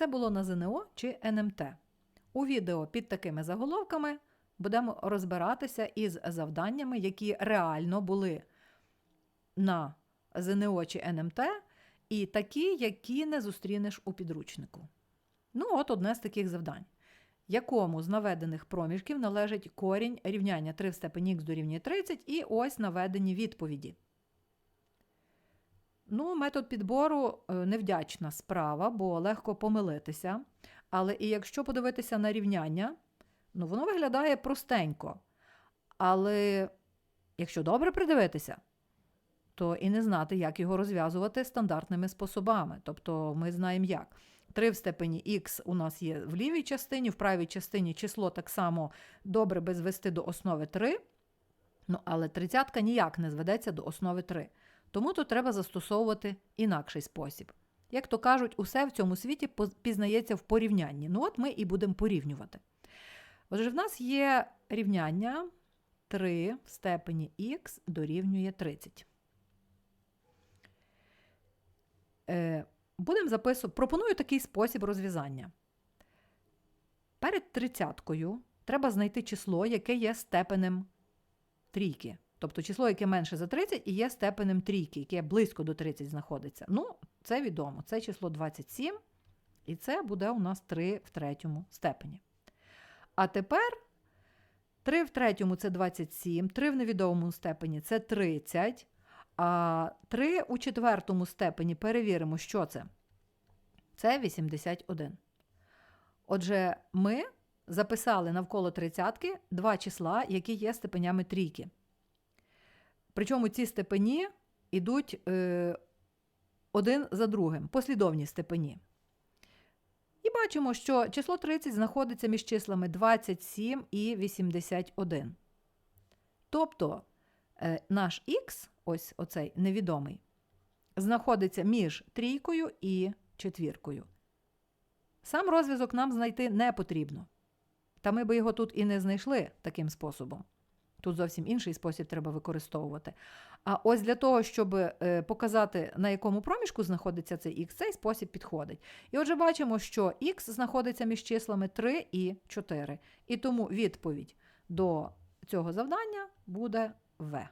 Це було на ЗНО чи НМТ. У відео під такими заголовками будемо розбиратися із завданнями, які реально були на ЗНО чи НМТ, і такі, які не зустрінеш у підручнику. Ну, от одне з таких завдань. Якому з наведених проміжків належить корінь рівняння 3 в степені х дорівнює 30, і ось наведені відповіді. Ну, метод підбору е, невдячна справа, бо легко помилитися. Але і якщо подивитися на рівняння, ну воно виглядає простенько. Але якщо добре придивитися, то і не знати, як його розв'язувати стандартними способами. Тобто ми знаємо як. 3 в степені х у нас є в лівій частині, в правій частині число так само добре би звести до основи 3. Ну, але тридцятка ніяк не зведеться до основи 3. Тому тут треба застосовувати інакший спосіб. Як то кажуть, усе в цьому світі пізнається в порівнянні. Ну от ми і будемо порівнювати. Отже, в нас є рівняння 3 в степені х дорівнює 30. Е, будемо записувати. Пропоную такий спосіб розв'язання. Перед тридцяткою треба знайти число, яке є степенем трійки. Тобто число, яке менше за 30 і є степенем трійки, яке близько до 30 знаходиться. Ну, це відомо. Це число 27, і це буде у нас 3 в третьому степені. А тепер 3 в третьому це 27, 3 в невідомому степені це 30, а 3 у четвертому степені перевіримо, що це. Це 81. Отже, ми записали навколо тридцятки два числа, які є степенями трійки. Причому ці степені йдуть е, один за другим, послідовні степені. І бачимо, що число 30 знаходиться між числами 27 і 81. Тобто е, наш х, ось оцей невідомий, знаходиться між трійкою і четвіркою. Сам розв'язок нам знайти не потрібно. Та ми би його тут і не знайшли таким способом. Тут зовсім інший спосіб треба використовувати. А ось для того, щоб е, показати, на якому проміжку знаходиться цей х, цей спосіб підходить. І отже, бачимо, що х знаходиться між числами 3 і 4. І тому відповідь до цього завдання буде В.